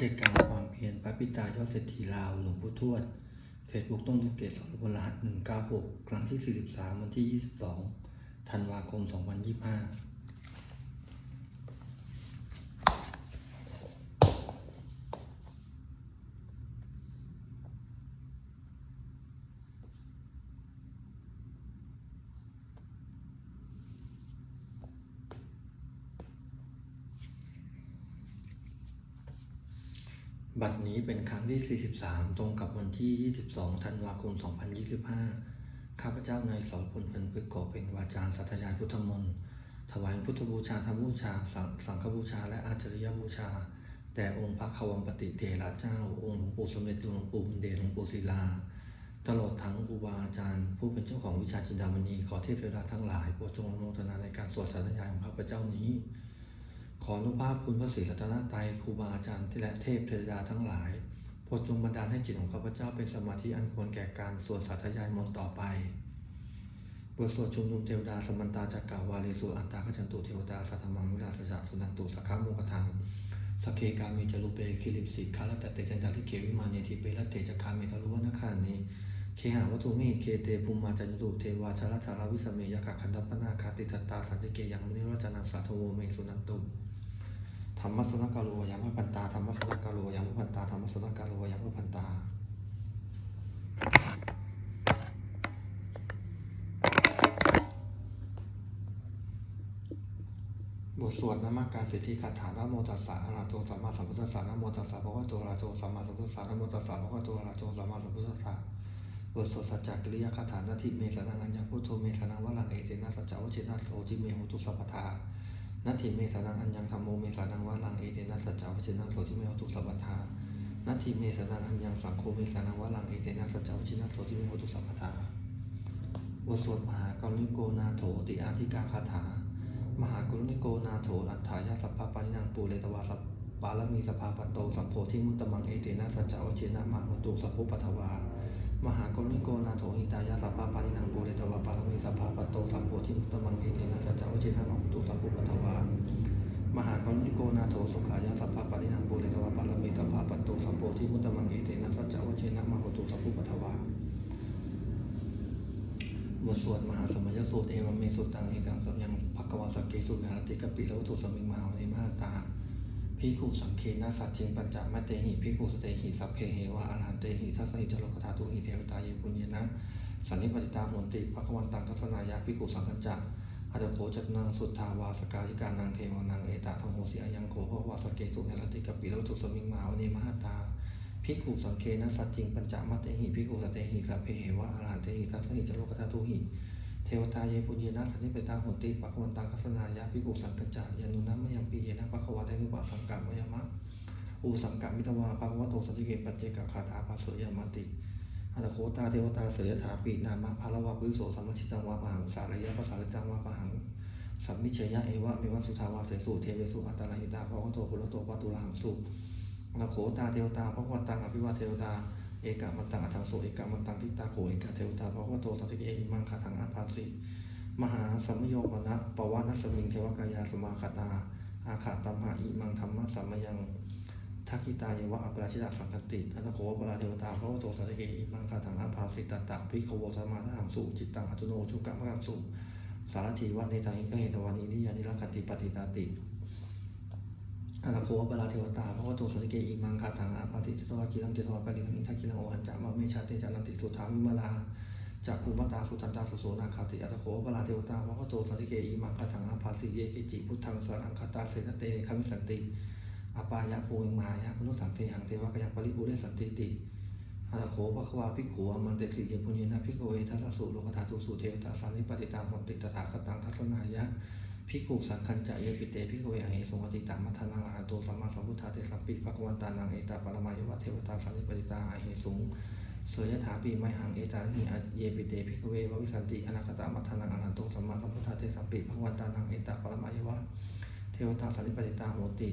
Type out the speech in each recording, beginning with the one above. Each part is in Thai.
จกการความเพียรพระปิตายอดเศรษฐีลาวหลวงปู่ทวดเฟซบุ๊กต้นทุเกตสรบนรหัส196ครั้งที่43วันที่22ธันวาคม2025บัด นี้เป็นครั้งที่ 43 ตรงกับวันที่ 22 ธันวาคม 2025 ข้าพเจ้านายสรพลเฟินพึกกอเป็นวาจาสัตยายพุทธมนต์ถวายพุทธบูชาธรรมบูชา สังฆบูชา และอาจริยบูชาแด่องค์พระขวังปฏิเทระเจ้า องค์หลวงปู่สมเด็จหลวงปู่บุญเดชหลวงปู่ศิลา ตลอดทั้งครูบาอาจารย์ ผู้เป็นเจ้าของวิชาจินดามณีขอเทพเทวดาทั้งหลายโปรดจงอนุโมทนาในการสวดสาธยายของข้าพเจ้านี้ ขออนุภาพคุณพระศรีรัตนตรัยครูบาอาจารย์และเทพเทวดาทั้งหลายโปรดจงบันดาลให้จิตของข้าพเจ้าเป็นสมาธิอันควรแก่การสวดสาธยายมนต์ต่อไปบทสวดชุมนุมเทวดาสมันตาจักกาวาลีสุอันตาขจันตุเทวดาสัทธมังวิลาสจะสุนันตุสักขามุกทังสเคกามิจารุเปคิริสิกขาลตเตจันจาริเกวิมานีทิเปละเตจักขามิทารุวนาคานี เคหาวัตุมิเคเตภูมิมาจันตุเทวาชาลชาลาวิสเมยกะขันธปนาคาติตตาสัจเกยังมุนิรัจนังสาธโวเมสุนันตุธรรมสนกาโลยามพันตาธรรมสนกาโลยามพันตาธรรมสนกาโลยามพันตาบทสวดนามการสิทธิคาถานะโมตัสสะอะระหโตสัมมาสัมพุทธัสสะนะโมตัสสะภะคะวะโตอะระหโตสัมมาสัมพุทธัสสะนะโมตัสสะภะคะวะโตอะระหะโตสัมมาสัมพุทธัสสะ บทสวดสัจจกิริยคาถานาทิเมสนังอัญญังพุทโธเมสนังวะลังเอเตนะสัจจวชินะโสจิเมโหตุสัพพทานัตถิเมสนังอัญญังธรรมโมเมสนังวาลังเอเตนะสัจจวชินังโสติเมหตุสัพพทานัตถิเมสนังอัญญังสังโฆเมสนังวาลังเอเตนะสัจจวชินังโสติเมหตุสัพพทาบทสวดมหากรุณิโกนาโถติอาธิกาคาถามหากรุณิโกนาโถอัฏฐายาสัพพปานินังปูเรตวาสัพปาลมีสภาปตโตสัมโพธิมุตตมังเอเตนะสัจจาวชินะมหตุสัพพุปัทวา มหากรุณิโกนาโถหิตายาสัพพปานินังปูเรตวาปาลมีสภาปตโตสัมโพธิมุตตมังเอเตนะสัจจวชินะมหตุสัพพุปทวามหากรุณิโกนาโถสุขายาสัพพะปารินังปุเรตวะปารมีสัพพะปัตโตสัมโพธิมุตตมังเอเตนะสัจจวเชนะมโหตุสัพพุปทวาบทสวดมหาสมัยสูตรเอวเมสุตังเอกังสัมยังภควาสเกสุยาติกปิละวัตุสมิงมหา พิคุสังเคนะสัจจิงปัญจมัตเตหิพิคุสเตหิสัพเพเหวะอรหันเตหิทัสสหิจโลกธาตุหิเทวตาเยปุญญนะสันนิปติตาโหนติภควันตังทัศนายะพิคุสังกัจจะอาจโคจัตนังสุทธาวาสกาลิการนังเทวานังเอตาธรรมโหสีอายังโคภวาสเกตุเอรติกปิโลตุสมิงมาวเนมหตาภิกขุสังเคนะสัจจิงปัญจมัตเตหิภิกขุสเตหิสัพเพเหวะอรหันเตหิทัสสหิจโลกธาตุหิ เทวตาเยปุญเยนะสันนิเปตาโหนติปักวันตังคัสนายะภิกุสังกจายานุนัมมยังปีเยนะปัควาเตนุปะสังกัมมยมะอุสังกัมมิตวาปักวะโตสติเกปัจเจกคาถาภาสุยามติอัตโคตาเทวตาเสยถาปีนามะภาลวะปุริโสสัมมชิตังวาปังสารยะภาษาลิตังวาปังสัมมิเชยะเอวะเมวะสุทาวาเสสุเทเวสุอัตตาหิตาภะวะโตปุรโตปะตุระหังสุอัตโคตาเทวตาภะคะวันตังอภิวาเทวตา เอกะมันตังอัตถังโสเอกะมันตังทิตาโขเอกะเทวตาภะคะวะโตสันติเอหิมังคาทังอัปปาสิมหาสัมมโยปนะปวานัสมิงเทวกายาสมาคตาอาขาตัมหะอิมังธรรมะสัมมยังทักขิตาเยวะอัปราชิตาสังคติอัตโขปราเทวตาพระวโตสัตเกอิมังคาถังอาภาสิตตะภิกขโวสมาทังสุจิตตังอัตุโนชุกะมะกังสุสารถีวะเนตังอิกะเหตวานินิยานิรักติปฏิตาติ อัตโขปราเทวตาพระวโตสัตเกอิมังคาถังอาภาสิตตวะกิลังเจตวะปริหังอิทักกิลังอหันจามะเมชาเตจานันติสุทามิมาลาจากภูมิตาสุทันตาสุโสนาคาติอัตโขปราเทวตาพระวโตสัตเกอิมังคาถังอาภาสิเยกิจิพุทธังสรังคตาเสนเตคามิสันติอปายะภูมิมายะมนุสังเทหังเทวะกยังปริบุเรสันติติอาโขภควาภิกขุอมันเตสิเยปุญญนะภิกขเวทัสสะสุโลกธาตุสุเทวตาสานิปติตาหนติตถาคตังทัศนายะ ภิกุสังคัญจะเยปิเตภิกขเวอเหสงอติตามัทนาอาโตสัมมาสัมพุทธาเตสัมปิภควันตานังเอตาปรมายวะเทวตาสานิปติตาอเหสุงเสยถาปีไมหังเอตาหิอาเยปิเตภิกเวววิสันติอนาคตามัทนังอรันโตสัมมาสัมพุทธาเตสัมปิภควันตานังเอตาปรมายวะเทวตาสานิปติตาโหติ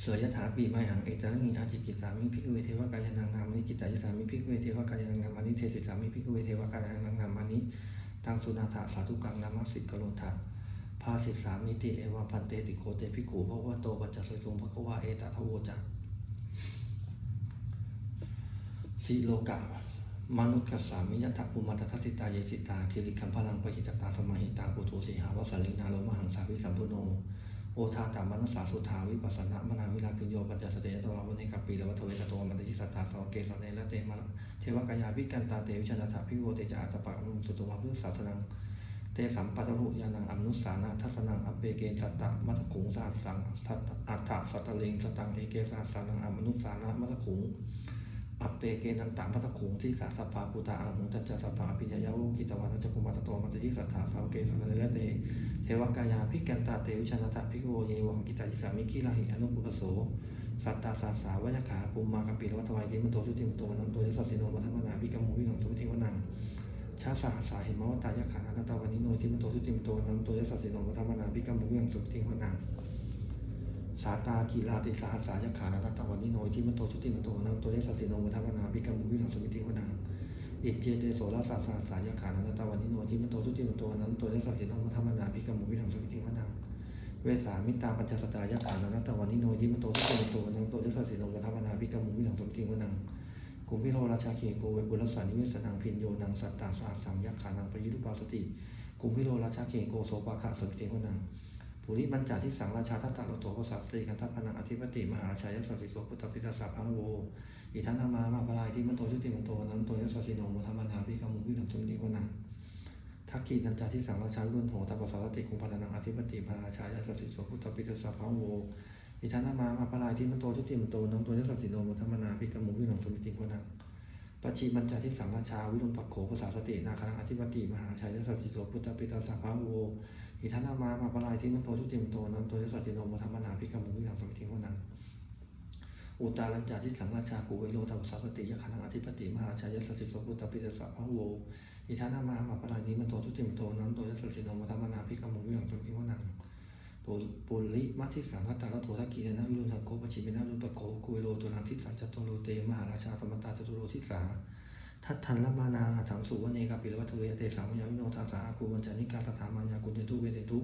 เสยถาปีไมหังเอตาลิอาจิกิสามิพิกเวเทวกายนังนามานิกิตายสามิพิกเวเทวกายนังนามานิเทศิสามิพิกเวเทวกายนังนามานิ ตังสุนาถาสาธุกังนามาสิกโลทาภาสิสามิติเอวังพันเตติโคเตภิกขุภควโตปัจจสสุงภควาเอตทะโวจักสิโลกะมนุษย์กัสสามิยัตถภูมัตทัสสิตาเยสิตาคิริคัมพลังปหิตตาสมาหิตาปุถุสีหาวสัลลินาโลมหังสาวิสัมพุโนโอทาตามนัสสาสุทาวิปัสสนามนาวิลาพิญโยปัจจสเตตวาวันเนกัปปีละาสาวเกสเนละเตมะเทวกายาภิกันตาเตวิชนะถาภิโวเตจาอัตปะมุสุตวาพุทธศาสนังเตสัมปัตตุยานังอมนุสานาทัสนังอเปเกนสัตตะมัทขุงสาสังสัตอัฏฐสัตตเลงสตังเอเกสาสานังอมนุสานามัทขุงอเปเกนันตะมัทขุงที่สาสัพพาปุตาอาหุตัจจสัพพาปิญญายาโวกิตวานัจจคุมาตโตมันติสัทธาสาวเกสเนละเตเทวกายาภิกันตาเตวิชนะตะภิโวเยวังกิตาจิสามิกิลาหิอนุปุปโส สัตตาสาสาวยขาปุมมากัมปิลวัตวายเยมันโตสุติมโตนันโตยสัสสิโนมัทมนาภิกมุวิหังสมุทิวนังชาสาสาหิมาวตายขานันตาวันนิโนทิมโตสุติมโตนันโตยสัสสิโนมัทมนาภิกมุวิหังสมุทิวนังสาตากีลาติสาสายขานันตาวันนิโนทิมโตสุติมโตนันโตยสัสสิโนมัทมนาภิกมุวิหังสมุทิวนังอิจเจเตโสราสาสาสายขานันตาวันนิโนทิมโตสุติมโตนันโตยสัสสิโนมัทมนาภิกมุวิหังสมุทิวนัง เวสามิตาปัญจสตายะขานันตะวันนิโนยิมโตทุกโตนังโตยัสสิโนวัฒวนาภิกรรมุวิหังสมติวนังกุมพิโรราชาเขโกเวปุรสานิเวสนังพินโยนังสัตตาสาสังยักขานังปยิรุปาสติกุมพิโรราชาเขโกโสปาคะสมิติวนังปุริมันจาทิสังราชาทัตตะโลโตภาษาสติกันทัพนังอธิปติมหาราชายสัสสิโสพุทธปิตาสาพังโวอิทันนามามาปลายที่มันโตชุติมันโตนันโตยัสสิโนวัฒวนาภิกรรมุวิหังสมติวนัง ทักขีนันจาที่สังราชารุ่นโหตปสารติคุงพลานังอธิปติพระราชายาสสิโสพุทธปิตสัพพะโวอิทานามามาปลายที่มันโตชุติมันโตนังตยสัสสิโนมุธรรมนาภิกมุวิหนงสมิติวนังปัจจิมัญจาที่สังราชาวิรุณปักโขภาษาสตินาคนังอธิปติมหาชายาสสิโสพุทธปิตสัพพะโวอิทานามามาปลายที่มันโตชุติมันโตนังตยสัสสิโนมุธรรมนาภิกมุวิหนงสมิติวนังอุตาลัญจาที่สังราชากุเวโรตัสสาสติยคณังอธิปติมหาชายาสสิโสพุทธปิตสัพพะโว อิทานามามาปรายนี้มันโตชุติมโตนั้นโตยัสสิโนมัทมนาพิกรรมุวิหังตุนทิวนังปุปุลิมัทิสังคตาลโททักกีนาวิรุณโกปชิเมนารุปโกกุเวโรตุลังทิสังจตโรเตมหาราชาสมตาจตุโรทิสาทัตทันละมานาถังสุวเนกาปิลวัตเวเตสังยาวิโนทาสากูวันจานิกาสถามัญญากุเตตุเวเตตุ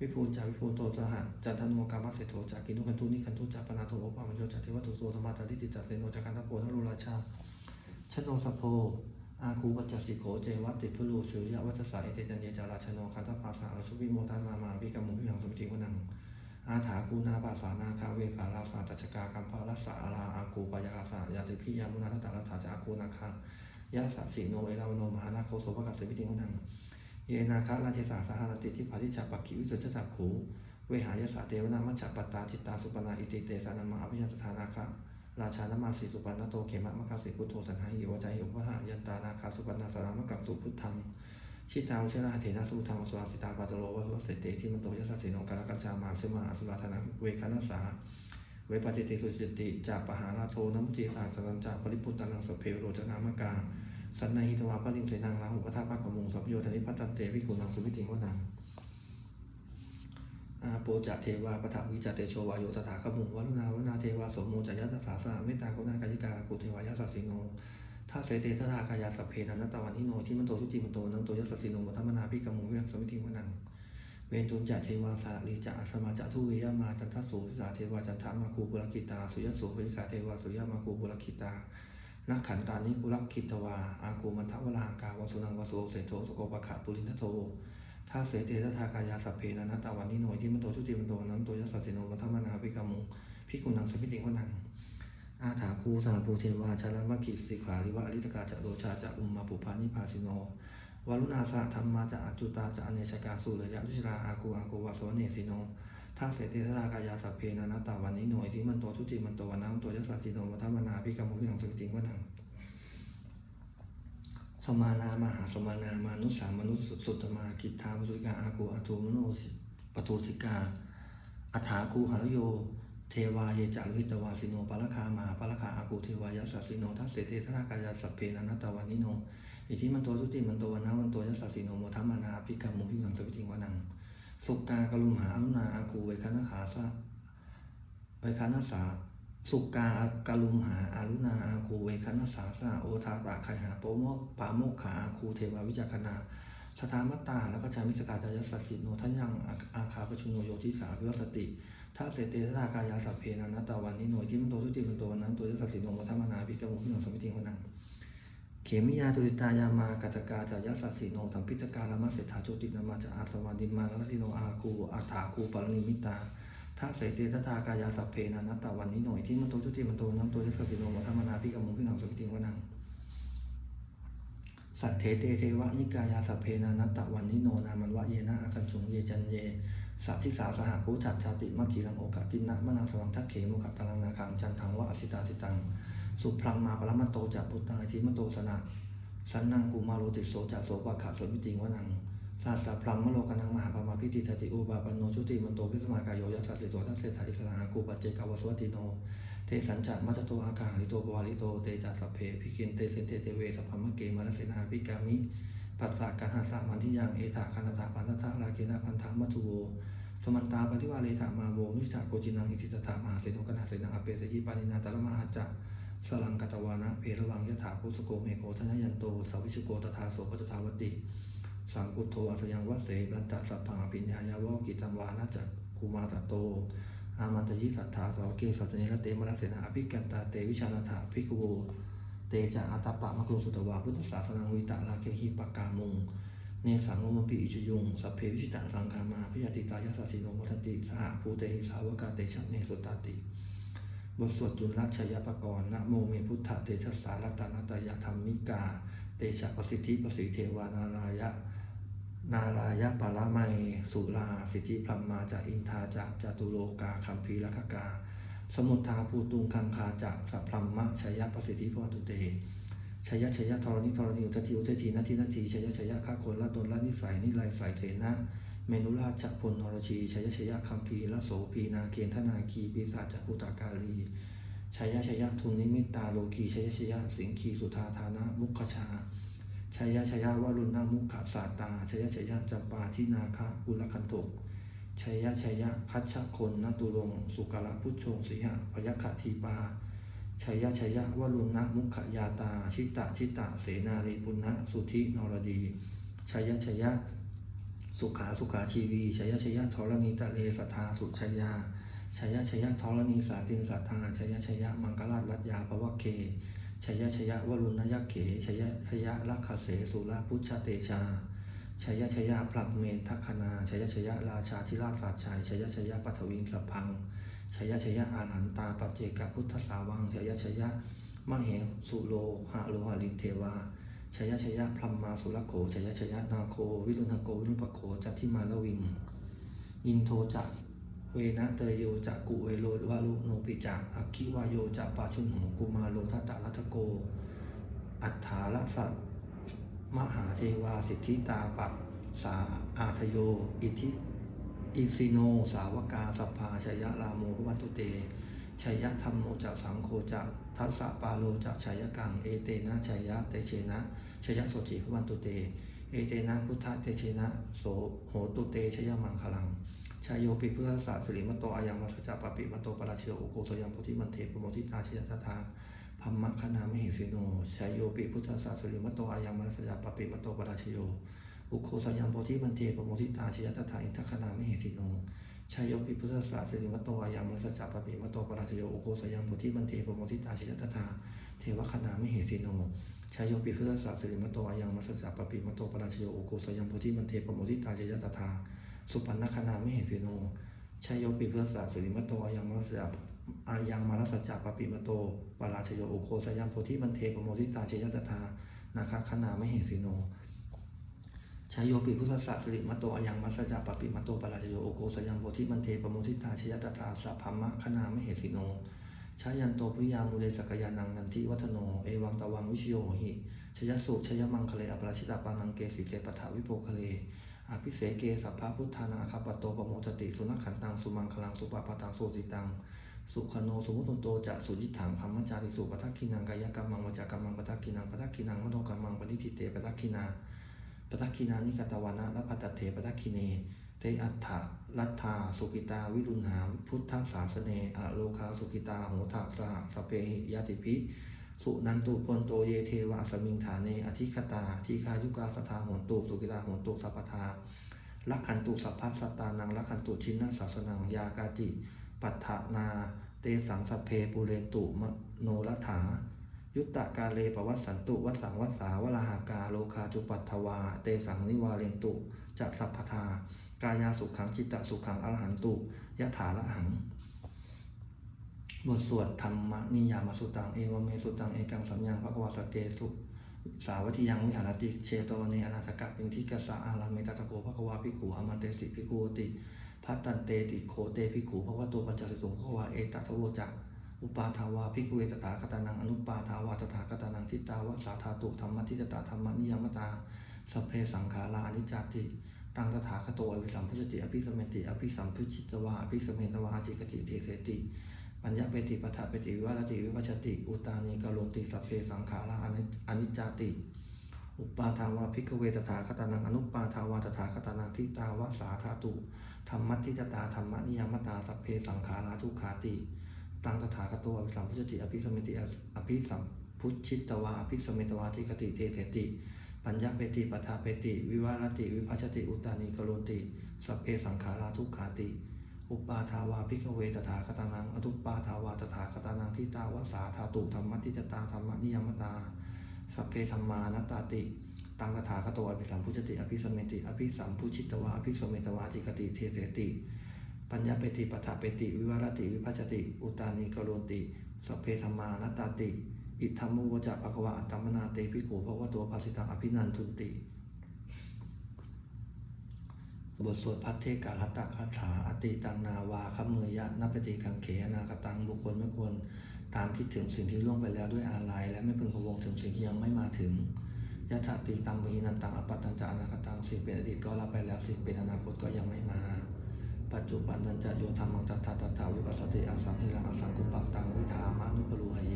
วิภูจาวิภูโตตหะจันทโนกามาเสโทจากกินุกันตุนิคันตุจาปนาโทปามโยจัตเทวตุโสธรรมาตาทิติจัตเตโนจักันทโพนรุราชาชโนสโพ อาคูปัจจสิโขเจวัติพุลูสุริยวัชสาเอเตจันเยจาราชโนคันทปาสาราชุวิโมทามามาวิกมุวิหังสมิติวนังอาถาคูนาปาสานาคาเวสาราสาตัชกากัมพารัสสาอาราอากูปายาราสายาติพิยามุนาทตารัตถาจาคูนาคายาสสิโนเอราวโนมหานาโคโสภกัสสมิติวนังเยนาคาราชสาสหรติทิปาทิชาปักขิวิสุทธจักขูเวหายาสาเทวนามัจฉปัตาจิตตาสุปนาอิติเตสานามาอภิชันตถานาคะ ราชานมาสีสุปันนโตเขมะมะคาสิพุทโธสันหาหิวใจหิวพระหายันตานาคาสุปันนาสารามะกักสุพุทธังชิตาวเชราเถนะสุทังสวาสิตาปาตโลวะสวเสเตที่มันโตยสัสสิโนกาลกัจจามาซึมาอสุราธนาเวคานาสาเวปจิติสุจิติจาปหาราโทนมุจิสาจรัญจาปริปุตตานังสเพโรจนามกาสันนาหิตวาปริงเสนังลาหุปทาปะกมุงสัพโยธนิพัตเตวิกุณังสุวิติงวนัง อาโปจะเทวาปทวิจเตโชวายโยตถาคมุงวัลุนาวันาเทวาโสโมจยัตถาสาเมตตากรุณากายิกากุเทวายาสัสสิโนท่าเสเตทธากายาสัพเพนันตวันนิโนที่มันโตสุจิมันโตนันโตยัสสสิโนมัทมนาภิกรมุวิรังสมิติวนังเวนตุนจะเทวาสาลีจะอสมาจะทุเวยมาจันทสุวิสาเทวาจันทามาคูบุรคิตาสุยสุวิสาเทวาสุยมาคูบุรคิตานักขันตานิปุรคิตวาอากูมันทวรากาวสุนังวสุเสโทสโกปะขะปุรินทโท ถ้าเสเตทากายาสัพเพนันะตวันนิโนยที่มันโตชุติมันโตนันโตยัสสสิโนมัทมนาภิกรรมุพิกุณังสมิติวนังอาถาคูสาภูเทวาชาลามกิสิขาริวะอริตกาจะโรชาจะอุมมาปุพานิพาสิโนวารุณาสะธรรมาจะอจุตาจะอเนชกาสุระยะรุชราอากูอากูวาสวเนสิโนท่าเสติทากายาสัพเพนานาตาวันนี้หน่วยที่มันโตทุติมันโตวันน้ำตัวยัสสิโนวัฒมนาพิกรรมุพิหังสุติงวนัง สมานามหาสมานามานุสสามนุสสุตมากิทาปสุกาอากูอาทูมโนสิปทุสิกาอัฐาคูหรโย เทวาเยจารุหิตวาสิโนปะละคามาปะละคาอากูเทวายาสัสิโนทัสเสเตทากายาสัพเพนานตาวันนิโน อิทิมันโตสุติมันโตวันนาวันโตยัสสสิโนโมทัมมานาภิกขมุพิกังสวิติงวานัง สุกากลุมหาอนุนาอาคูเวคานาขาสะเวคานาสา สุกากาลุมหาอารุณาอาคูเวคานาสาสะโอทาตะไคหาโปโมกปาโมกขาอาคูเทวาวิจักนา สถานมัตตา แล้วก็ชามิสกาจายสัสสิโนทันยังอาอาคาปชุโนโยทิสาวิวสติถ้าเสเตทากายาสัพเพนานัตตาวันนิโนที่มันโตทุติมันโตวันนั้นตัวสัสสิโนมัทมนาภิกมุขิโนสมิติงวนังเขมิยาตุติตายามากัตกาจายสัสสิโนธรรมพิตกาลามาเสถาโจตินามาจะอาสวานิมานัสิโนอาคูอาถาคูปรนิมิตา ถ้าเสเตททากายาสัพเพนานัตตาวันนิโนที่มันโตทุติมันโตวันนั้นตัวสัสสิโนมัทมนาภิกมุขิโนสมิติงวนังสัตเถเตเทวะนิกายาสัพเพนานัตตะวันนิโนนามันวะเยนะอาคันจุงเยจันเยสัพทิสาสหพุทธัชชาติมัคคีลังโอกาตินะมนาสวังทักเขมุขตาลังนาคังจันทังวะอสิตาสิตัง สุพรังมาปรมัตโตจะพุทธังอธิมโตสนะสันนังกุมาโรติโสจะโสปะขะสมิติงวนัง สาสะพรัมมโลกนังมหาปมาพิติทติอุบาปันโนชุติมันโตพิสมากายโยยัสสะสิโสทัสเสถาอิสระหากูปัจเจกาวสวัติโนเตสัญจะมัจโตอากาลิโตปวาลิโตเตจัสสพเพพิกินเตเสนเตเตเวสัพพมะเกมารเสนาภิกามิปัสสะกันหาสะมันทิยังเอถาคันตาปันทะลาเกนะพันธามัทุโวสมันตาปฏิวาเลถามาโวนิสาโกจินังอิทิตถามหาเสนุกนหาเสนังอเปสยิปานินาตระมหาจักสลังกตวานะเพระวังยถาพุสโกเมโกทนยันโตสาวิชโกตถาโสปจทาวติ สังกุโทอาสยังวัเสบันตสัพพังอภิญญายาวกิตัมวานาจักกุมาตโต อามันตยิสัทธาสาวเกสัตเนระเตมรเสนาภิกันตาเตวิชานาถาภิกขโวเตจาอัตปะมะโคสุตวาพุทธศาสนังวิตาลาเกหิปกามุงเนสังโมมปิอิจยุงสัพเพวิชิตังสังคามาพยาติตายาสสิโนมัทติสหภูเตหิสาวกาเตชะเนสุตตติบทสวดจุลชยปกรณ์นะโมเมพุทธเตชะสารัตนาตยธรรมิกา เตชะประสิทธิประสิเทวานารายะ นารายปาละไมสุลาสิทธิพรมมาจากอินทาจากจตุโลกาคัมภีรคกกา สมุทธาภูตุงคังคาจากสัพพรหมะชยประสิทธิพวันตุเตชยชยธรณิธรณิอุตติอุตตินาทินาทีชยชยฆาคนละตนละนิสัยนิไลสายเสนะเมนุราชพลนรชีชยชยคัมภีละโสพีนาเกณฑนาคีปีศาจพุตากาลีชยชยทุนนิมิตตาโลกีชยชยสิงคีสุธาธานะมุขชา ชยะชยาวรุณนามุขสาตาชยะชยะจัปาทินาคากุลคันโตกชยะชยะคัชชะคนนตุลง สุกละพุชงสีหะพยัคขทีปาชยะชยะวรุณนามุขยาตา ชิตะชิตะเสนาลีปุณณสุธินรดีชยะชยะ สุขาสุขาชีวีชยะชยะธรณีตะเลสัทธาสุชยาชยะชยะธรณีสาตินสัทธาชยะชยะมังกราชรัตยาภวะเค ชยชยวรุณยักเขชยชยลักขเสสุรพุชเตชาชยชยพระเมนทัคคณาชยชยราชาธิราชสัจชัยชยชยปัทวิงสัพพังชยชยอาหันตาปัจเจกพุทธสาวังชยชยมเหสุโลหะโลหะลินเทวาชยชยพรหมมาสุรโขชยชยนาโค วิรุณโกวิรุณปโขจัตทิมาลวิง อินโทจัก เวนะเตยโยจักกุเวโรวาลุโนปิจักอักขิวายโยจักปาชุนโหกุมาโลทัตตะรัตโก อัฏฐาลสัตมหาเทวาสิทธิตาปัสสาอาทโย อิทิอิสิโน สาวกาสัพพาชยรามโมภวันตุเตชัยธรรมโมจักสังโฆจักทัสสะปาโลจักชัยกัง เอเตนะชัยเตเชนะชัยโสติภวันตุเต เอเตนะพุทธเตเชนะโสโหตุเตชยมังคลัง ชายโยปิพุทธศาสสิริมตโตอายังวัสสะปปิมตโตปราชโยอุโกตยังโพธิมันเทปโมทิตาชยตถาพัมมะคณามหิสิโนชายโยปิพุทธศาสสิริมตโตอายังวัสสะปปิมตโตปราชโยอุโคสยังโพธิมันเทปโมทิตาชยตถาอินทคณามหิสิโนชายโยปิพุทธศาสสิริมตโตอายังวัสสะปปิมตโตปราชโยอุโคสยังโพธิมันเทปโมทิตาชยตถาเทวคณามหิสิโนชายโยปิพุทธศาสสิริมตโตอายังมัสสะปปิมตโตปราชโยโอโกสยังโพธิมันเทปโมทิตาเจยตถา สุปันนคณาไม่เหสิโนชายโยปิพุทธศาสสิริมโตอายังมัสสะอายังมารัสจัปปิมโตปราชโยโอโกสยังโพธิมันเทปโมทิตาเจยตถานาคคณาไม่เหสิโนชายโยปิพุทธศาสริมโตอายังมัสสะปปิมโตปราชโยโอโกสยังโพธิมันเทปโมทิตาเจยตถาสัพพมะคณาไม่เหสิโนชายันโตพุยามูเลจักยานังนันทิวัฒโน เอวังตวังวิชโยหิชยสุชยมังคเลอปราชิตาปานังเกสิเกปทาวิโปคเล อภิเสเกสัพพะพุทธานาคาปโตปโมทติสุนัขขันตังสุมังคลังสุปปาตังโสติตัง สุขโนสุมุตโตจะสุจิถังพัมมจาริสุปทักขินังกายกรรมังวจากรรมังปทักขินังปทักขินังมโนกรรมังปณิทิเตปทักขินาปทักขินานิกตวานะและปัตตเถปทักขิเนเตอัฏฐะรัตถาสุกิตาวิรุณหาพุทธศาสเนอโลคาสุกิตาโหทะสหสเพหิยติภิ สุนันตุพลโตเยเทวาสมิงฐานเนอธิคตาทีคายุกาสทาหนตุสุกิตาหนตุสัพพทาลักขันตุสัพพะสัตตานังลักขันตุชินนัสสาสนังยากาจิ ปัฏฐานา เตสังสเพปุเรนตุมโนรัฐายุตตะกาเลปวัสสันตุวัสสังวัสสาวลาหากาโลคาจุปัตถวา เตสังนิวาเรนตุจักสัพพทากายาสุขังจิตตสุขังอรหันตุยะถาละหัง บทสวดธรรมนิยามสุตังเอวเมสุตังเอกังสัมยังพระกวาสเกสุสาวัติยังวิหารติเชตวเนอนาสกะเป็นทิกสะอาราเมตตะโกภควาภิกขุอมันเตสิภิกขุติพัตตันเตติโคเตภิกขุภวะโตปัจจสิสุงภควาเอตตะโวจักอุปาทาวาภิกขุเวตถาคตานังอนุปาทาวาตถาคตานังทิตาวะสาธาตุธรรมทิตตาธรรมนิยามตาสเพสังขารานิจจติตังตถาคโตอภิสัมพุชติอภิสมเมติอภิสัมพุชิตวาอภิสมเมตวาจิกติเทเสติ ปัญญาเปติปัฏฐเปติวิวัตติวิวัชติ อุตานีกโลติสัพเพสังขาราอนิอนิจจติ อุปาทาวาภิกเวตถาคตานังอนุปาทาวาตถาคตานังทิตาวะสาธาตุธรรมัตทิตตาธรรมนิยมตาสัพเพสังขาราทุขาติ ตังตถาคตอภิสัมพุชติอภิสมเมติอภิสัมพุชิตวาอภิสมเมตวาจิกติเทเทติ ปัญญาเปติปัฏฐเปติ วิวารติ วิภัชติอุตานีกโลติ สัพเพสังขาราทุขาติ อุปาทาวาภิกขเวตถาคตานังอนุปาทาวาตถาคตานังทิตาวสาธาตุธรรมตทิตตาธรรมนิยมตาสัพเพธรรมานัตตาติตังคาถาคตอภิสัมพุชติอภิสมเมติอภิสัมพุชิตวาอภิสมเมตวาจิกติเทเสติ ปัญญาเปติปัฏฐเปติวิวารติวิภัชติ อุตานีกโลติสัพเพธรรมานัตตาติ อิทัมมุวจะภควะอัตตมนาเตภิกขุภวะตัวภาสิตังอภินันทุนติ บทสวดพัทเทกาลตะคาถาอติตังนาวาคัมเมยะนัปปฏิกังเขอนาคตังบุคคลไม่ควรตามคิดถึงสิ่งที่ล่วงไปแล้วด้วยอาลัยและไม่พึงพะวงถึงสิ่งที่ยังไม่มาถึงยะถาติตัมปหินันตังอปัตตังจานาคตังสิ่งเป็นอดีตก็รับไปแล้วสิ่งเป็นอนาคตก็ยังไม่มา ปัจจุบันนันจะโยธรรมังตัทาตัทาวิปัสสติอาสังหิรังอาสังกุปักตังวิธามานุปรูหเย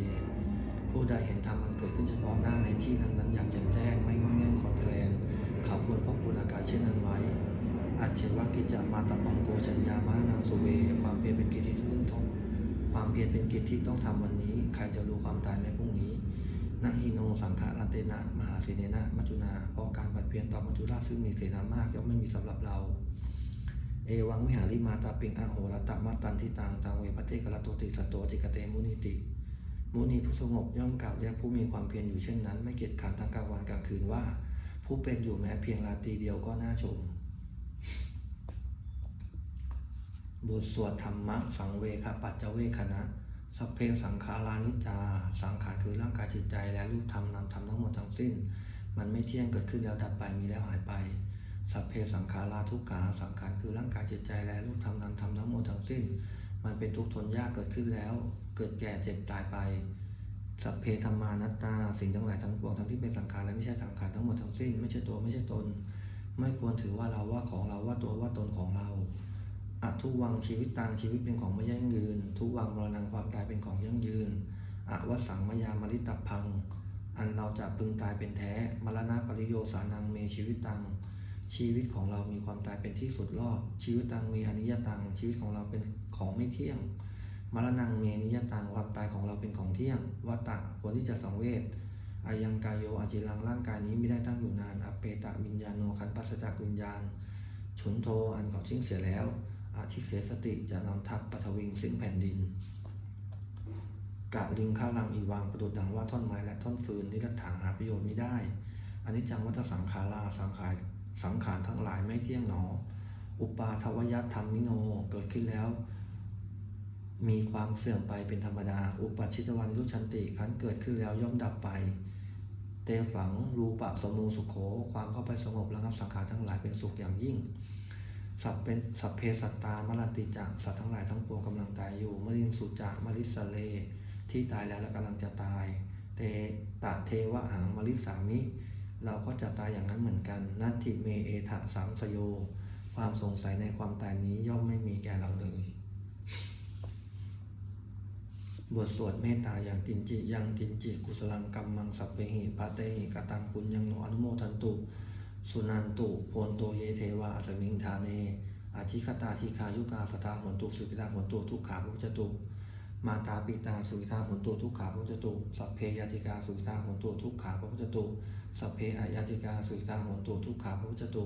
ผู้ใดเห็นธรรมมันเกิดขึ้นเฉพาะหน้าในที่นั้นนั้นอยางแจ่มแจ้งไม่งอนแง่ขอนแคลนเขาควรพบคุณอาการเช่นนั้นไว้ อัจเฉวกิจจามาตปังโกชัญญามานังสุเว ความเพียรเป็นกิจที่ต้องทำความเพียรเป็นกิจที่ต้องทำวันนี้ ใครจะรู้ความตายในพรุ่งนี้นาฮิโนสังขารันเตนะ มหาเสเนนะ มัจจุนา เพราะการบัดเพียรต่อมัจจุราชซึ่งมีเสนามากย่อมไม่มีสำหรับเรา เอวังวิหาริมาตาปิงอโหรตมัตตันทิตังตังเวปเทกะละโตติสัตโตจิกเตมุนิติมุนีผู้สงบย่อมกล่าวเรียกผู้มีความเพียรอยู่เช่นนั้น ไม่เกียจขันทั้งกลางวันกลางคืนว่า ผู้เป็นอยู่แม้เพียงราตรีเดียวก็น่าชม บทสวดธรรมะสังเวคปัจจเวคณะสัพเพสังขารานิจา สังขารคือร่างกายจิตใจและรูปธรรมนามธรรมทั้งหมดทั้งสิ้น มันไม่เที่ยงเกิดขึ้นแล้วดับไปมีแล้วหายไป สัพเพสังขาราทุกขา สังขารคือร่างกายจิตใจและรูปธรรมนามธรรมทั้งหมดทั้งสิ้น มันเป็นทุกข์ทนยากเกิดขึ้นแล้ว เกิดแก่เจ็บตายไป สัพเพธรรมานัตตา สิ่งทั้งหลายทั้งปวงทั้งที่เป็นสังขารและไม่ใช่สังขารทั้งหมดทั้งสิ้น ไม่ใช่ตัวไม่ใช่ตน ไม่ควรถือว่าเราว่าของเราว่าตัวว่าตนของเรา อทุวังชีวิตตางชีวิตเป็นของไม่ยั่งยืน ทุวังมรณงความตายเป็นของยั่งยืนอวสังมยามริตพัง อันเราจะพึงตายเป็นแท้ มรณะปริโยสานังเมชีวิตตัง ชีวิตของเรามีความตายเป็นที่สุดรอดชีวิตตังมีอนิยตัง ชีวิตของเราเป็นของไม่เที่ยง มรณงเมนิยตังความตายของเราเป็นของเที่ยงวัตตะควรที่จะสังเวชอายังกายโยอาจิรังร่างกายนี้ไม่ได้ตั้งอยู่นานอเปตะวิญญาโนขันปัสจากวิญญาณ ฉุนโทอันเขาทิ้งเสียแล้ว อาชิเสสติจะนำทัพปฐวิงซึ่งแผ่นดินกะลิงข้าลังอีวังประดุดดังว่าท่อนไม้และท่อนฟืนนิรัตถังหาประโยชน์ไม่ได้อันนี้จังวัฏสังขาราสังขารสังขารทั้งหลายไม่เที่ยงหนอ อุปาทวยธรรมมิโนเกิดขึ้นแล้ว มีความเสื่อมไปเป็นธรรมดา อุปชิตวันรุชันติขันเกิดขึ้นแล้วย่อมดับไป เตฝังรูปะสมูสุขโข ความเข้าไปสงบระงับสังขารทั้งหลายเป็นสุขอย่างยิ่ง สัพเป็นสัพเพสัตตามรติจักสัตว์ทั้งหลายทั้งปวงกำลังตายอยู่มริงสุจามริสเล ที่ตายแล้วและกำลังจะตาย เตตะเทวะหังมริสามิ เราก็จะตายอย่างนั้นเหมือนกันนัตถิเมเอทะสังสโย ความสงสัยในความตายนี้ย่อมไม่มีแก่เราเลยบทสวดเมตตาอย่างกินจิยังกินจิกุสลังกัมมังสัพเพหิปะเตหิกตังปุญญังโนอนุโมทันตุ สุนันตุโพนโตเยเทวาอสมิงธาเนอาทิคตาทีคายุกาสตาหนตุสุกิตาหนตุทุกขาภุจตุ มาตาปิตาสุขิตาหนตุทุกขาพระพุทธตุ สัพเพยติกาสุขิตาหนตุทุกขาพระพุทธตุ สัพเพอายติกาสุขิตาหนตุทุกขาพระพุทธตุ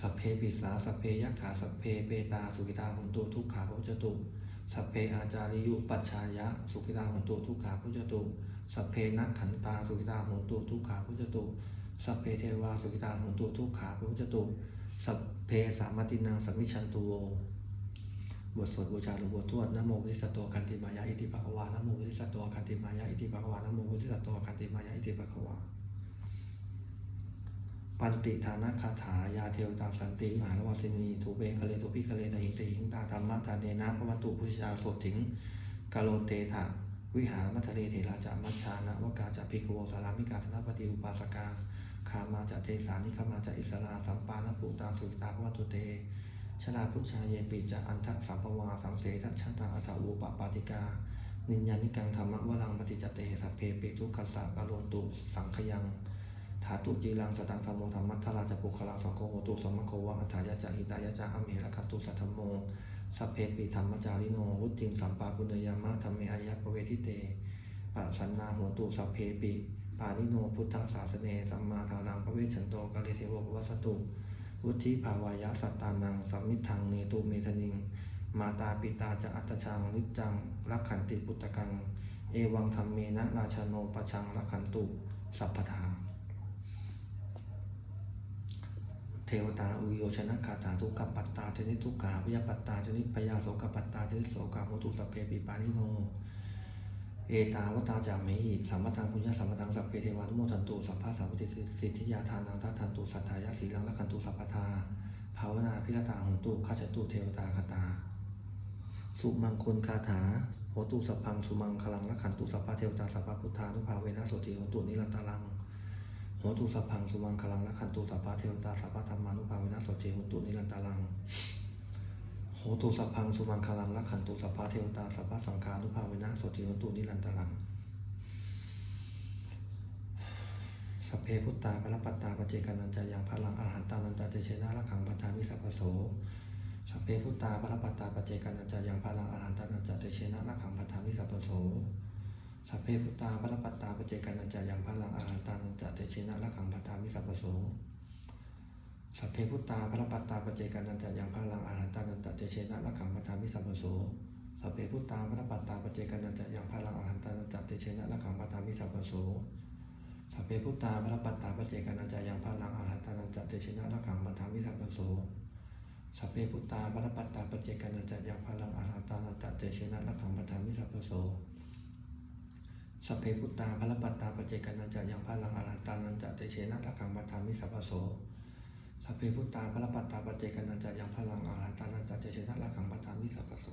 สัพเพปิสาสัพเพยักขาสัพเพเปตาสุขิตาหนตุทุกขาพระพุทธตุ สัพเพอาจาริยุปัชชายะสุขิตาหนตุทุกขาพระพุทธตุ สัพเพนักขันตาสุขิตาหนตุทุกขาพระพุทธตุ สัพเพเทวาสุขิตาหุนตุทุกขาพระพุทธตุสัพเพสามตินังสัมมิชันตุโวบทสวดบูชาหลวงปู่ทวดนโมพุทธิสัตโตคันติมายะอิติภะควานะโมพุทธิสัตโตคันติมายะอิติภะควานะโมพุทธิสัตโตคันติมายะอิติภะควาปันติฐานะคาถายาเทวตาสันติมหาลวาสินีทูเบคะเลตุพิคะเลตหิงตหิงตาธรรมะตาเนนะพระวันตุพุทธาโสถิงกาโลเตถะวิหารมัทะเลเถราจะมัชชานะวกาจะภิกโวสารามิกาธนปฏิอุปาสกา คามาจะเทสานิคมาจะอิสราสัมปานปุตาสุตาพวัตุเตชลาพุชาเยปิจะอันทะสัมปวาสังเสทชาตาอัฏวูปปาติกา นิญญานิกังธรรมะวลังปฏิจเตสัพเพปิทุกขัสสะกะโลนตุสังขยังถาตุจีรังสตังธรรมโมธรรมัทราชปุคลาสังโฆโหตุสมโควะอัฏฐายะจะหิตายะจะอเมระคัตุสัทธโมสัพเพปิธรรมจาริโนวุติงสัมปาปุญญยามะธรรมเมอายะปเวทิเตปะสันนาโหตุสัพเพปิ ปานิโนพุทธศาสเนสัมมาทารังพระเวชชันโตกะเลเทวะวัสตุวุธิภาวายะสัตตานังสัมมิทังเนตุเมธนิง มาตาปิตาจะอัตชังนิจจังรักขันติปุตตะกัง เอวังธรรมเมนะราชาโนปชังรักขันตุสัพพทาเทวตาอุโยชนะคาถาทุกขปัตตาชนิทุกขาพยาปัตตาชนิพยาโสกปัตตาชนิโสกาโหตุสัพเพปิปานิโน เอตาวตาจามิหิสัมมตังพุญญสัมมตังสัพเพเทวานุโมทันตุสัพพะสัมปติสิทธิยาทานังทัตทันตุสัทธายะสีลังละคันตุสัพพทาภาวนาพิรตาหนตุขจตุเทวตาคตา สุมังคลคาถาโหตุสัพพังสุมังคลังละขันตุสัพพะเทวตาสัพพะพุทธานุภาเวนะสติโหตุนิรันตารังโหตุสัพพังสุมังคลังละขันตุสัพพะเทวตาสัพพะธรรมานุภาเวนะสติโหตุนิรันตารัง โหตุสัพพังสุมังคลังละขันตุสัพพะเทวตาสัพพะสังฆานุภาเวนะโสติโหตุนิรันตรังสัพเพพุตตาปรปัตตาปเจกานันจายังพลังอาหารตานันจาเตเชนะละขังปัตตามิสัพโสสัพเพพุตตาปรปัตตาปเจกานันจายังพลังอาหารตานันจาเตเชนะละขังปัตตามิสัพโสสัพเพพุตตาปรปัตตาปเจกานันจายังพลังอาหารตานันจาเตเชนะละขังปัตตามิสัพพโส สัพเพพุตตาประปัตตาปเจกานันจายังพลังอาหารตานันจาเตเชนะละขังปัตตามิสัพพโสสัพเพพุตตาประปัตตาปเจกานันจายังพลังอาหารตานันจาเตเชนะละขังปัตตามิสัพพโสสัพเพพุตตาพระปัตตาปเจกานันจายังพลังอาหัตานันจเชนะละขังบันทามิสัพพโสสัพเพพุตตาพระปัตตาปเจกานันจายังพลังอาหัตานันจเชนะละขังบันทามิสัพพโสสัพเพพุตตาพระปัตตาปเจกานันจายังพลังอาหัตานันจเชนะละขังบันทามิสัพพโส สัพเพพุตตาพระปัตตาปเจกานันจายังพลังอาหัตานันจเตชินะละขังบันทามิสัพพโส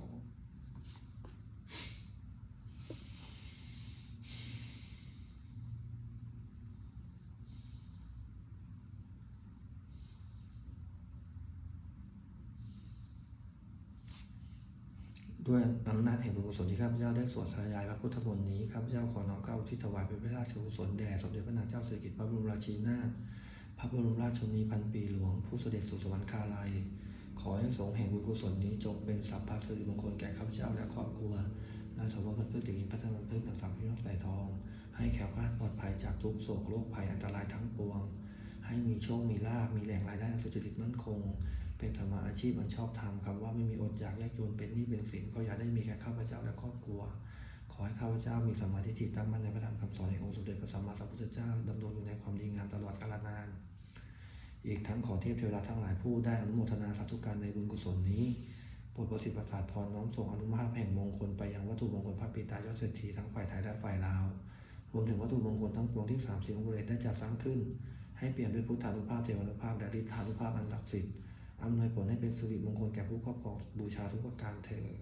ด้วยอำนาจแห่งบุญกุศลที่ข้าพเจ้าได้สวดสายายพระพุทธมนต์นี้ข้าพเจ้าขอน้อมเกล้าที่ถวายเป็นพระราชกุศลแด่สมเด็จพระนางเจ้าสิริกิติ์พระบรมราชินีนาถ พระบรมราชชนนีพันปีหลวงผู้เสด็จสู่สวรรคาลัย ขอให้สงแห่งบุญกุศลนี้จงเป็นสัพพะสิริมงคลแก่ข้าพเจ้าและครอบครัวนางสมบัติพันธุ์ติกินพัฒนาพันธุ์ต่างสามพิมพ์ไหลทอง ให้แขวคลาดปลอดภัยจากทุกโศกโรคภัยอันตรายทั้งปวง ให้มีโชค มีลาภมีแหล่งรายได้สุจริตมั่นคง เป็นธรรมอาชีพมันชอบธรรมคำว่าไม่มีอดอยากยากจนเป็นหนี้เป็นสินก็อย่าได้มีแก่ข้าพเจ้าและครอบครัว ขอให้ข้าพเจ้ามีสมมาธิฏฐิตั้งมั่นในพระธรรมคำสอนแห่งองค์สมเด็จพระสัมมาสัมพุทธเจ้าดำรงอยู่ในความดีงามตลอดกาลนาน อีกทั้งขอเทพเทวดาทั้งหลายผู้ได้อนุโมทนาสาธุการในบุญกุศลนี้โปรดประสิทธิ์ประสาทพรน้อมส่งอนุภาพแห่งมงคลไปยังวัตถุมงคลพระปิตายอดเศรษฐีทั้งฝ่ายไทยและฝ่ายลาว รวมถึงวัตถุมงคลทั้งปวงที่สามสิงห์บุรีได้จัดสร้างขึ้น ให้เปลี่ยนด้วยพุทธานุภาพเทวานุภาพและฤทธานุภาพอันศักดิ์สิทธิ์อำนวยผลให้เป็นสิริมงคลแก่ผู้ครอบครองบูชาทุกประการเถิด